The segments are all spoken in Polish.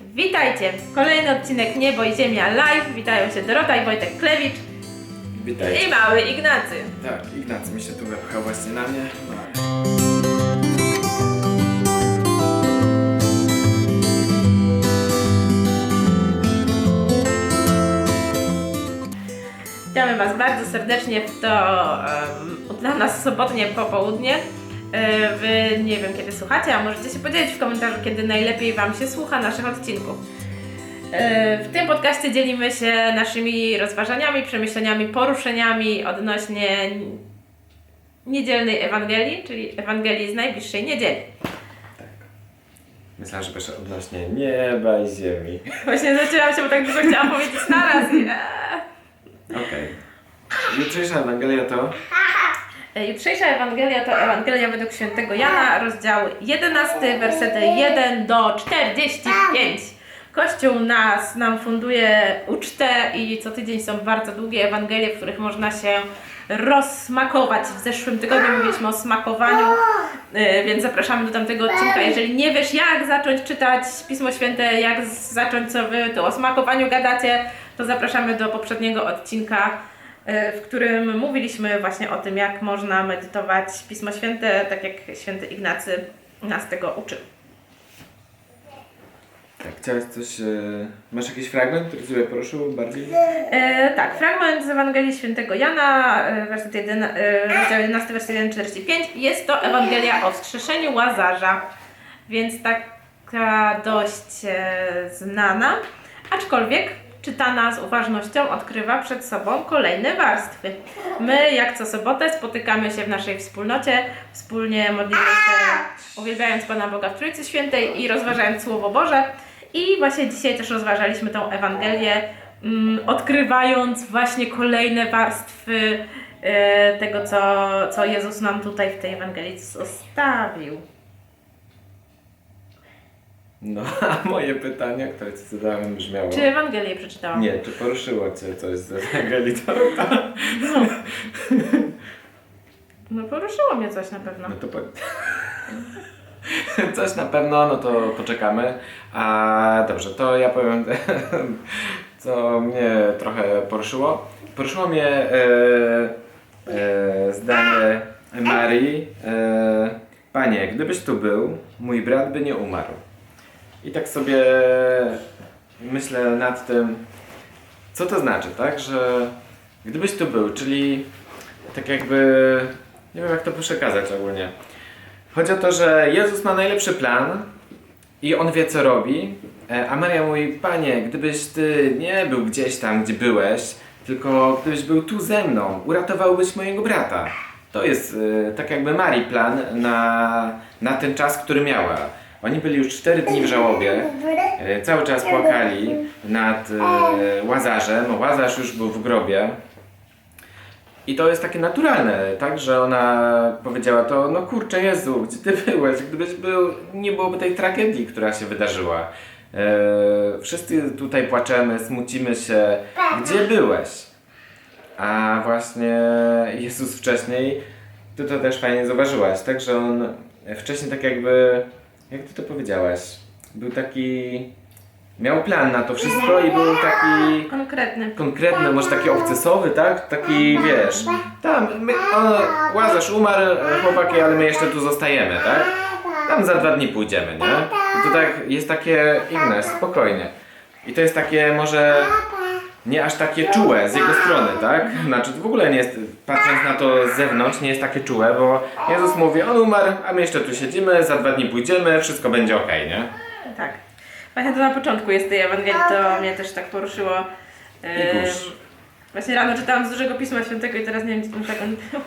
Witajcie! Kolejny odcinek Niebo i Ziemia Live. Witają się Dorota i Wojtek Klewicz Witajcie. i mały Ignacy. Tak, Ignacy mi się tu wepchał właśnie na mnie. No. Witamy Was bardzo serdecznie w to dla nas sobotnie popołudnie. E, Wy nie wiem kiedy słuchacie, a możecie się podzielić w komentarzu, kiedy najlepiej Wam się słucha naszych odcinków. E, W tym podcaście dzielimy się naszymi rozważaniami, przemyśleniami, poruszeniami odnośnie niedzielnej Ewangelii, czyli Ewangelii z najbliższej niedzieli. Tak. Myślałem, że proszę odnośnie nieba i ziemi. Właśnie zaczęłam się, bo tak dużo chciałam powiedzieć naraz. Okej. Jutrzejsza Ewangelia to... E, Jutrzejsza Ewangelia to Ewangelia według świętego Jana, rozdział 11, wersety 1 do 45. Kościół nas nam funduje ucztę i co tydzień są bardzo długie Ewangelie, w których można się rozsmakować. W zeszłym tygodniu mówiliśmy o smakowaniu, e, więc zapraszamy do tamtego odcinka. Jeżeli nie wiesz jak zacząć czytać Pismo Święte, jak zacząć co wy tu o smakowaniu gadacie, to zapraszamy do poprzedniego odcinka e, w którym mówiliśmy właśnie o tym, jak można medytować Pismo Święte, tak jak święty Ignacy nas tego uczył. Tak, chciałeś coś... E... Masz jakiś fragment, który Ciebie poruszył bardziej? E, tak, fragment z Ewangelii Świętego Jana, e, werset 1, e, rozdział 11, werset 1, 45. Jest to Ewangelia o wskrzeszeniu Łazarza, więc taka dość e, znana, aczkolwiek czytana z uważnością odkrywa przed sobą kolejne warstwy. My, jak co sobotę, spotykamy się w naszej wspólnocie, wspólnie modlimy się, uwielbiając Pana Boga w Trójcy Świętej i rozważając Słowo Boże. I właśnie dzisiaj też rozważaliśmy tą Ewangelię, mm, odkrywając właśnie kolejne warstwy e, tego, co, co Jezus nam tutaj w tej Ewangelii zostawił. No, a moje pytanie, które Ci zadałem brzmiało... Czy Ewangelię przeczytałam? Nie, czy poruszyło Cię coś z Ewangelii to... No. no poruszyło mnie coś na pewno. No to po... Coś na pewno, no to poczekamy. A dobrze, to ja powiem, co mnie trochę poruszyło. Poruszyło mnie e, e, zdanie Marii. E, Panie, gdybyś tu był, mój brat by nie umarł. I tak sobie myślę nad tym, co to znaczy, tak, że gdybyś tu był, czyli tak jakby, nie wiem jak to przekazać ogólnie. Chodzi o to, że Jezus ma najlepszy plan i On wie co robi, e, a Maria mówi, Panie, gdybyś Ty nie był gdzieś tam, gdzie byłeś, tylko gdybyś był tu ze mną, uratowałbyś mojego brata. To jest e, tak jakby Marii plan na, na ten czas, który miała. Oni byli już 4 dni w żałobie, e, cały czas płakali nad e, Łazarzem, Łazarz już był w grobie. I to jest takie naturalne, tak, że ona powiedziała to, no kurczę Jezu, gdzie ty byłeś? Gdybyś był, nie byłoby tej tragedii, która się wydarzyła. E, wszyscy tutaj płaczemy, smucimy się. Gdzie byłeś? A właśnie Jezus wcześniej, ty to też fajnie zauważyłaś, tak, że on wcześniej tak jakby, jak ty to powiedziałaś, był taki, miał plan na to wszystko i był taki Konkretny. konkretny, może taki obcesowy, tak? Taki, wiesz, tam, my, on, Łazarz umarł, e, chłopaki, ale my jeszcze tu zostajemy, tak? Tam za dwa dni pójdziemy, nie? I to tak, jest takie inne, spokojnie. I to jest takie może nie aż takie czułe z jego strony, tak? Znaczy w ogóle nie jest, patrząc na to z zewnątrz, nie jest takie czułe, bo Jezus mówi, on umarł, a my jeszcze tu siedzimy, za dwa dni pójdziemy, wszystko będzie okej, nie? Tak. Właśnie to na początku jest tej Ewangelii, to mnie też tak poruszyło. Ym, kurz. Właśnie rano czytałam z dużego Pisma Świętego i teraz nie wiem, gdzie ten fragment był.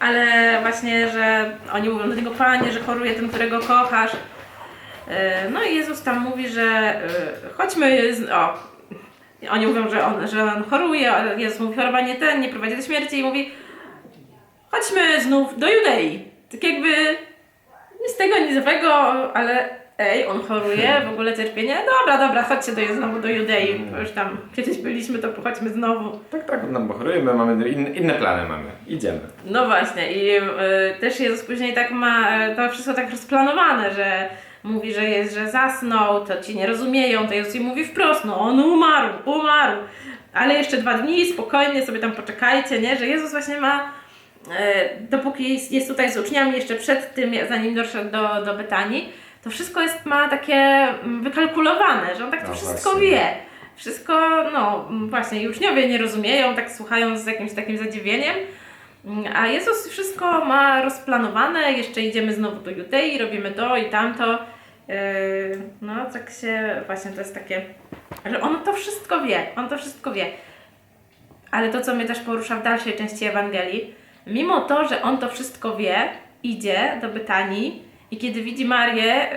Ale właśnie, że oni mówią do niego, Panie, że choruje ten, którego kochasz. Yy, No i Jezus tam mówi, że yy, chodźmy, z, o, I oni mówią, że on, że on choruje, ale Jezus mówi, choroba nie ten, nie prowadzi do śmierci i mówi, chodźmy znów do Judei. Tak jakby nic tego, nic złego, ale ej, on choruje, w ogóle cierpienie. Dobra, dobra, chodźcie do, znowu do Judei, bo już tam kiedyś byliśmy, to chodźmy znowu. Tak, tak, no bo chorujemy, mamy inne, inne plany mamy, idziemy. No właśnie i y, też Jezus później tak ma y, to wszystko tak rozplanowane, że mówi, że jest, że zasnął, to ci nie rozumieją, to Jezus im mówi wprost, no on umarł, umarł. Ale jeszcze dwa dni, spokojnie sobie tam poczekajcie, nie? Że Jezus właśnie ma, e, dopóki jest, jest tutaj z uczniami, jeszcze przed tym, zanim doszedł do, do Betanii, to wszystko jest, ma takie mm, wykalkulowane, że on tak to No wszystko właśnie. wie. Wszystko, no mm, właśnie, i uczniowie nie rozumieją, tak słuchają z jakimś takim zadziwieniem. A Jezus wszystko ma rozplanowane, jeszcze idziemy znowu do Judei, robimy to i tamto. Yy, No, tak się, właśnie to jest takie, że on to wszystko wie, on to wszystko wie. Ale to, co mnie też porusza w dalszej części Ewangelii, mimo to, że on to wszystko wie, idzie do Betanii i kiedy widzi Marię,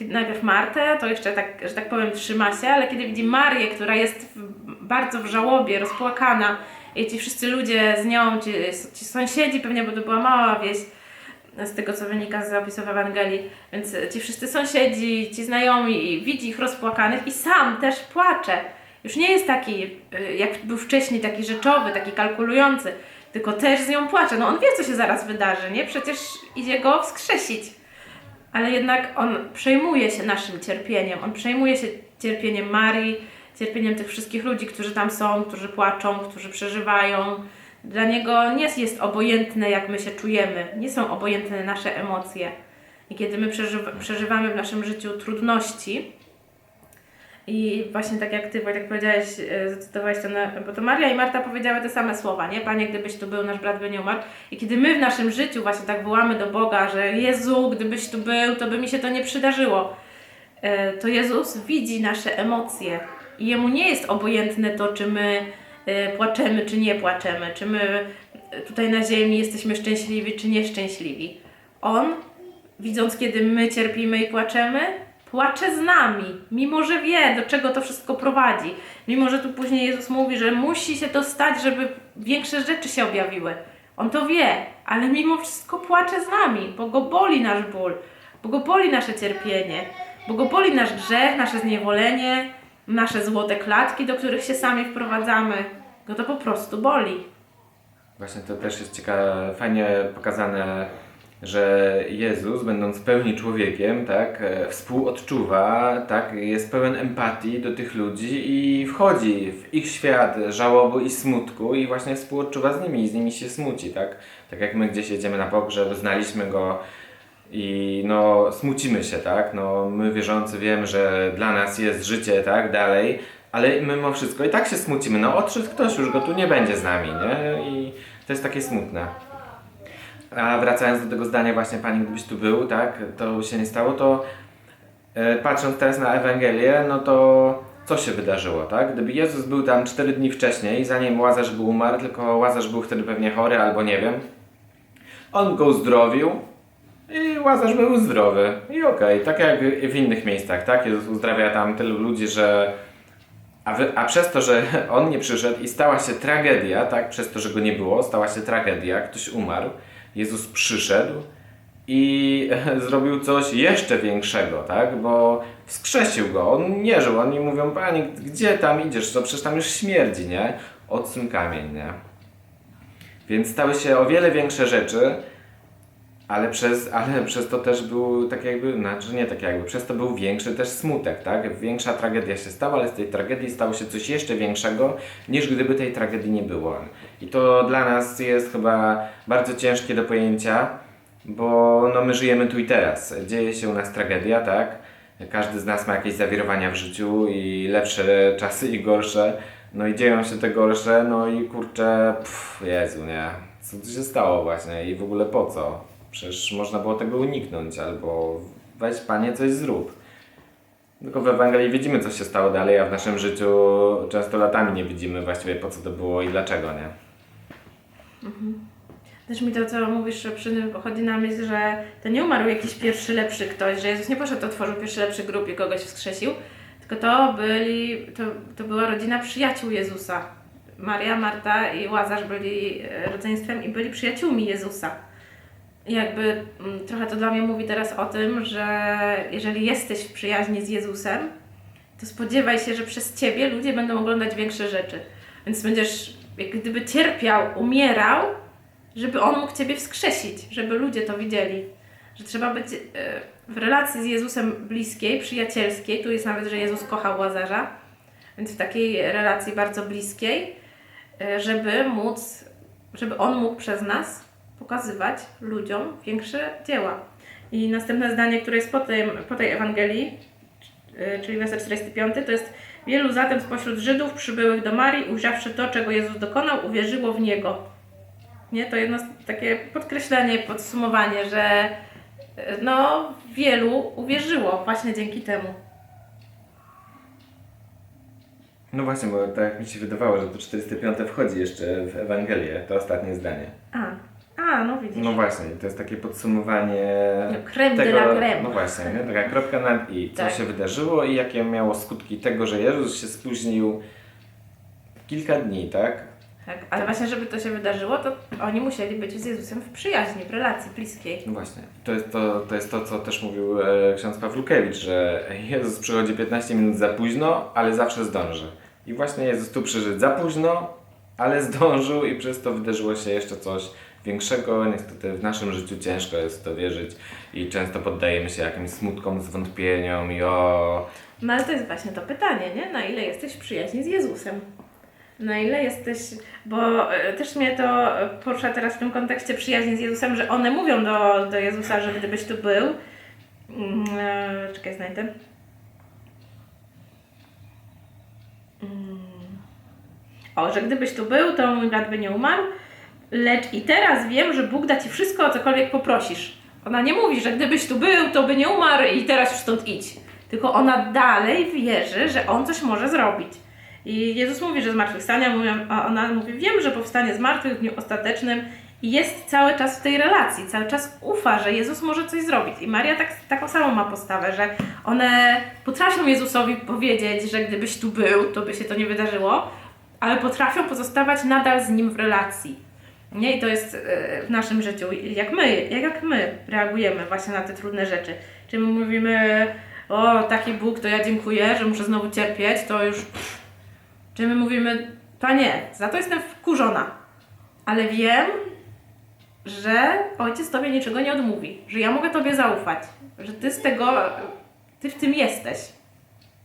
yy, najpierw Martę, to jeszcze tak, że tak powiem, trzyma się, ale kiedy widzi Marię, która jest bardzo w żałobie, rozpłakana, i ci wszyscy ludzie z nią, ci, ci sąsiedzi, pewnie, bo to była mała wieś, z tego co wynika z zapisów Ewangelii, więc ci wszyscy sąsiedzi, ci znajomi, i widzi ich rozpłakanych i sam też płacze. Już nie jest taki, y, jak był wcześniej, taki rzeczowy, taki kalkulujący, tylko też z nią płacze. No on wie, co się zaraz wydarzy, nie? Przecież idzie go wskrzesić. Ale jednak on przejmuje się naszym cierpieniem. On przejmuje się cierpieniem Marii, cierpieniem tych wszystkich ludzi, którzy tam są, którzy płaczą, którzy przeżywają. Dla niego nie jest obojętne, jak my się czujemy. Nie są obojętne nasze emocje. I kiedy my przeżywa, przeżywamy w naszym życiu trudności, i właśnie tak jak Ty, Wojtek, powiedziałeś, e, zacytowałeś to, na, bo to Maria i Marta powiedziały te same słowa, nie? Panie, gdybyś tu był, nasz brat by nie umarł. I kiedy my w naszym życiu właśnie tak wołamy do Boga, że Jezu, gdybyś tu był, to by mi się to nie przydarzyło, e, to Jezus widzi nasze emocje Jemu nie jest obojętne to, czy my e, płaczemy, czy nie płaczemy, czy my e, tutaj na ziemi jesteśmy szczęśliwi, czy nieszczęśliwi. On, widząc, kiedy my cierpimy i płaczemy, płacze z nami, mimo że wie, do czego to wszystko prowadzi. Mimo, że tu później Jezus mówi, że musi się to stać, żeby większe rzeczy się objawiły. On to wie, ale mimo wszystko płacze z nami, bo go boli nasz ból, bo go boli nasze cierpienie, bo go boli nasz grzech, nasze zniewolenie, nasze złote klatki, do których się sami wprowadzamy. Go to po prostu boli. Właśnie to też jest ciekawe, fajnie pokazane, że Jezus, będąc w pełni człowiekiem, tak, e, współodczuwa, tak, jest pełen empatii do tych ludzi i wchodzi w ich świat żałoby i smutku i właśnie współodczuwa z nimi i z nimi się smuci, tak. Tak jak my gdzieś jedziemy na pogrzeb, znaliśmy go i no smucimy się, tak, no my wierzący wiemy, że dla nas jest życie, tak, dalej, ale mimo wszystko i tak się smucimy, no odszedł ktoś, już go tu nie będzie z nami, nie, i to jest takie smutne. A wracając do tego zdania właśnie Pani, gdybyś tu był, tak, to się nie stało, to e, patrząc teraz na Ewangelię, no to co się wydarzyło, tak? Gdyby Jezus był tam 4 dni wcześniej, zanim Łazarz był umarł, tylko Łazarz był wtedy pewnie chory albo nie wiem, on go uzdrowił i Łazarz był zdrowy i okej, tak jak w innych miejscach, tak? Jezus uzdrawia tam tylu ludzi, że a, wy, a przez to, że on nie przyszedł i stała się tragedia, tak? Przez to, że go nie było, stała się tragedia, ktoś umarł, Jezus przyszedł i zrobił coś jeszcze większego, tak? Bo wskrzesił go, on nie żył, oni mówią, panie, gdzie tam idziesz, to przecież tam już śmierdzi, nie? Odsuń kamień, nie? Więc stały się o wiele większe rzeczy, ale przez, ale przez to też był tak jakby, znaczy nie tak jakby, przez to był większy też smutek, tak? Większa tragedia się stała, ale z tej tragedii stało się coś jeszcze większego, niż gdyby tej tragedii nie było. I to dla nas jest chyba bardzo ciężkie do pojęcia, bo no my żyjemy tu i teraz. Dzieje się u nas tragedia, tak? Każdy z nas ma jakieś zawirowania w życiu i lepsze czasy i gorsze. No i dzieją się te gorsze, no i kurczę, pff, Jezu, nie. Co tu się stało właśnie i w ogóle po co? Przecież można było tego uniknąć, albo weź Panie coś zrób. Tylko w Ewangelii widzimy, co się stało dalej, a w naszym życiu często latami nie widzimy właściwie po co to było i dlaczego, nie? Też mi to, co mówisz, że przy tym chodzi na myśl, że to nie umarł jakiś pierwszy lepszy ktoś, że Jezus nie poszedł, otworzył pierwszy lepszy grób i kogoś wskrzesił, tylko to byli, to, to była rodzina przyjaciół Jezusa. Maria, Marta i Łazarz byli e, rodzeństwem i byli przyjaciółmi Jezusa. Jakby mm, trochę to dla mnie mówi teraz o tym, że jeżeli jesteś w przyjaźni z Jezusem, to spodziewaj się, że przez Ciebie ludzie będą oglądać większe rzeczy. Więc będziesz jak gdyby cierpiał, umierał, żeby On mógł Ciebie wskrzesić, żeby ludzie to widzieli. że trzeba być e, w relacji z Jezusem bliskiej, przyjacielskiej. Tu jest nawet, że Jezus kochał Łazarza, więc w takiej relacji bardzo bliskiej, e, żeby móc, żeby On mógł przez nas pokazywać ludziom większe dzieła. I następne zdanie, które jest po, tym, po tej Ewangelii, e, czyli werset 45, to jest Wielu zatem spośród Żydów przybyłych do Marii, ujrzawszy to, czego Jezus dokonał, uwierzyło w Niego. Nie? To jedno takie podkreślenie, podsumowanie, że e, no, wielu uwierzyło właśnie dzięki temu. No właśnie, bo tak mi się wydawało, że to 45 wchodzi jeszcze w Ewangelię, to ostatnie zdanie. A, a no widzisz. No właśnie, to jest takie podsumowanie No, creme de la creme. No właśnie, nie? taka kropka nad i. Co Tak. się wydarzyło i jakie miało skutki tego, że Jezus się spóźnił kilka dni, tak? Tak, ale właśnie, żeby to się wydarzyło, to oni musieli być z Jezusem w przyjaźni, w relacji bliskiej. No właśnie. To jest to, to, jest to co też mówił e, ksiądz Pawlukiewicz, że Jezus przychodzi 15 minut za późno, ale zawsze zdąży. I właśnie Jezus tu przyszedł za późno, ale zdążył i przez to wydarzyło się jeszcze coś większego. Niestety w naszym życiu ciężko jest w to wierzyć i często poddajemy się jakimś smutkom, zwątpieniom i o... No ale to jest właśnie to pytanie, nie? Na ile jesteś w przyjaźni z Jezusem? Na ile jesteś, bo e, też mnie to e, porusza teraz w tym kontekście przyjaźni z Jezusem, że one mówią do, do Jezusa, że gdybyś tu był, mm, e, czekaj, znajdę. Mm. O, że gdybyś tu był, to mój brat by nie umarł, lecz i teraz wiem, że Bóg da Ci wszystko, o cokolwiek poprosisz. Ona nie mówi, że gdybyś tu był, to by nie umarł i teraz już stąd idź. Tylko ona dalej wierzy, że On coś może zrobić. I Jezus mówi, że zmartwychwstanie, a ona mówi, wiem, że powstanie z w dniu ostatecznym i jest cały czas w tej relacji, cały czas ufa, że Jezus może coś zrobić. I Maria tak, taką samą ma postawę, że one potrafią Jezusowi powiedzieć, że gdybyś tu był, to by się to nie wydarzyło, ale potrafią pozostawać nadal z Nim w relacji. Nie? I to jest e, w naszym życiu, jak my, jak, my reagujemy właśnie na te trudne rzeczy. Czy my mówimy, o taki Bóg, to ja dziękuję, że muszę znowu cierpieć, to już... Czy my mówimy, Panie, za to jestem wkurzona, ale wiem, że Ojciec Tobie niczego nie odmówi, że ja mogę Tobie zaufać, że Ty z tego, Ty w tym jesteś.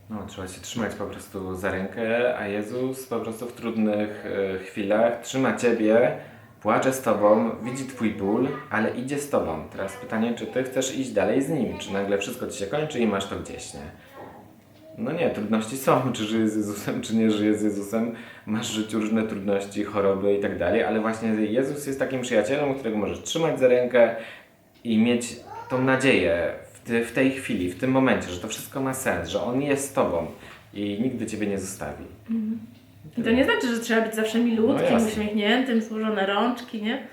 No, trzeba się trzymać po prostu za rękę, a Jezus po prostu w trudnych e, chwilach trzyma Ciebie, płacze z Tobą, widzi Twój ból, ale idzie z Tobą. Teraz pytanie, czy Ty chcesz iść dalej z Nim? Czy nagle wszystko Ci się kończy i masz to gdzieś, nie? No nie, trudności są, czy żyjesz z Jezusem, czy nie żyjesz z Jezusem. Masz w życiu różne trudności, choroby i tak dalej, ale właśnie Jezus jest takim przyjacielem, którego możesz trzymać za rękę i mieć tą nadzieję w, tej chwili, w tym momencie, że to wszystko ma sens, że On jest z Tobą i nigdy Ciebie nie zostawi. I to nie znaczy, że trzeba być zawsze milutkim, No uśmiechniętym, złożone rączki, nie?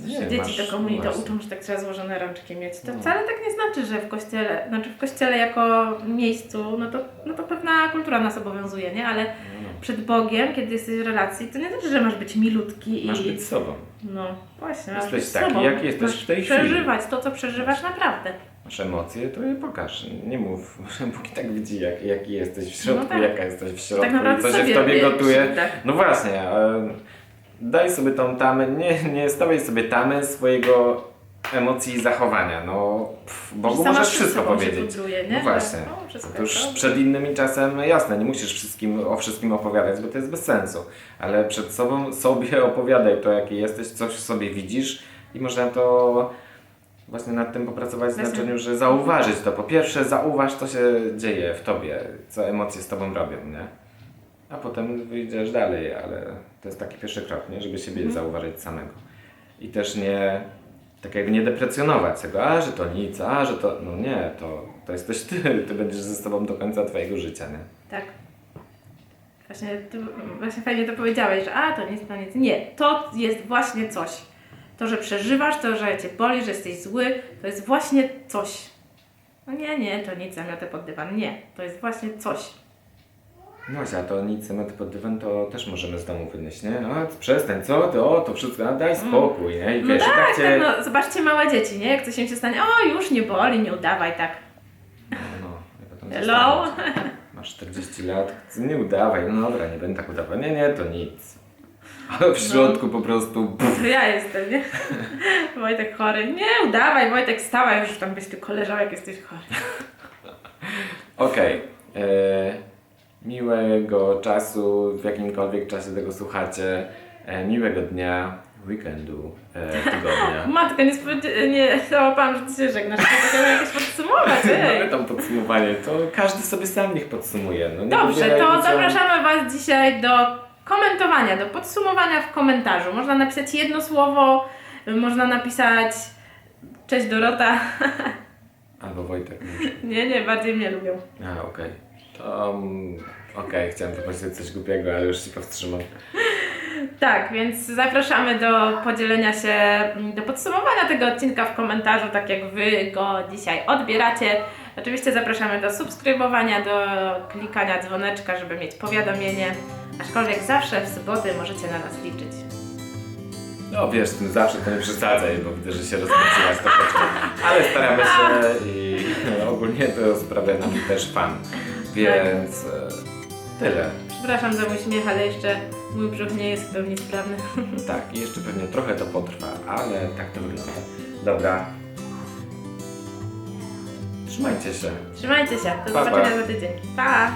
Nie, Dzieci masz- to komunii to uczą, że tak trzeba złożone rączki mieć. To No. wcale tak nie znaczy, że w kościele, znaczy w kościele jako miejscu, no to, no to pewna kultura nas obowiązuje, nie? Ale No, przed Bogiem, kiedy jesteś w relacji, to nie znaczy, że masz być milutki Masz i... być sobą. No właśnie, masz Jesteś być taki, sobą. jaki jesteś masz w tej chwili. przeżywać to, co przeżywasz naprawdę. Masz emocje, to je pokaż. Nie mów, Bóg i tak widzi, jak, jaki jesteś w środku, No tak. jaka jesteś w środku, Tak naprawdę co się w Tobie gotuje. tak. No właśnie, e, daj sobie tą tamę, nie, nie stawiaj sobie tamę swojego emocji i zachowania. No, pff, Bogu możesz wszystko powiedzieć. bubluje, nie? No właśnie. Że, o, wszystko To już przed innymi czasem jasne, nie musisz wszystkim, o wszystkim opowiadać, bo to jest bez sensu. Ale przed sobą sobie opowiadaj to, jaki jesteś, coś w sobie widzisz i można to właśnie nad tym popracować w Jasne. znaczeniu, że zauważyć to. Po pierwsze, zauważ, co się dzieje w tobie, co emocje z tobą robią, nie? A potem wyjdziesz dalej, ale to jest taki pierwszy krok, nie? Żeby siebie Mhm. zauważyć samego. I też nie, tak jakby nie deprecjonować tego, a że to nic, a że to, no nie, to, to jesteś ty, ty będziesz ze sobą do końca twojego życia, nie? Tak. Właśnie, ty, właśnie fajnie to powiedziałeś, że a, to nic, to nic. Nie, to jest właśnie coś. To, że przeżywasz, to, że cię boli, że jesteś zły, to jest właśnie coś. No nie, nie, to nic, zamiotę pod dywan. Nie, to jest właśnie coś. No a to nic temat pod dywan to też możemy z domu wynieść, nie? A przestań, co ty, o, to wszystko, daj spokój, nie? I No wiesz, tak, tak cię... tak, no, zobaczcie małe dzieci, nie? Jak coś im się stanie, o, już nie boli, nie udawaj tak. No, no, potem Hello? Masz 40 lat, nie udawaj, no dobra, nie będę tak udawał. Nie, nie, to nic. A w środku po prostu. pff. To ja jestem, nie? Wojtek chory. Nie, udawaj, Wojtek, stawaj już tam byś tylko leżał, jak jesteś chory. Okej. e, Miłego czasu, w jakimkolwiek czasie tego słuchacie. E, miłego dnia, weekendu, e, tygodnia. Matko, nie, spodziewa- nie załapałam, że ty się żegnasz. To tak jakieś podsumować, Mamy ej. tam podsumowanie, to każdy sobie sam niech podsumuje. No, nie Dobrze, to zapraszamy Was dzisiaj do komentowania, do podsumowania w komentarzu. Można napisać jedno słowo, można napisać Cześć Dorota. Albo Wojtek. Nie, nie, bardziej mnie lubią. A, okej. To. mm, Okej, chciałem powiedzieć coś głupiego, ale już się powstrzymam. Tak, więc zapraszamy do podzielenia się, mm, do podsumowania tego odcinka w komentarzu, tak jak Wy go dzisiaj odbieracie. Oczywiście zapraszamy do subskrybowania, do klikania dzwoneczka, żeby mieć powiadomienie. Aczkolwiek zawsze w soboty możecie na nas liczyć. No wiesz, z tym zawsze to nie przesadzaj, bo widzę, że się rozkręciłaś troszeczkę. Ale staramy się i ogólnie to sprawia nam też fan. Więc e, tyle. Przepraszam za mój śmiech, ale jeszcze mój brzuch nie jest w pełni sprawny. Tak, i jeszcze pewnie trochę to potrwa, ale tak to wygląda. Dobra. Trzymajcie się. Trzymajcie się, do Pa, pa. zobaczenia za tydzień. Pa!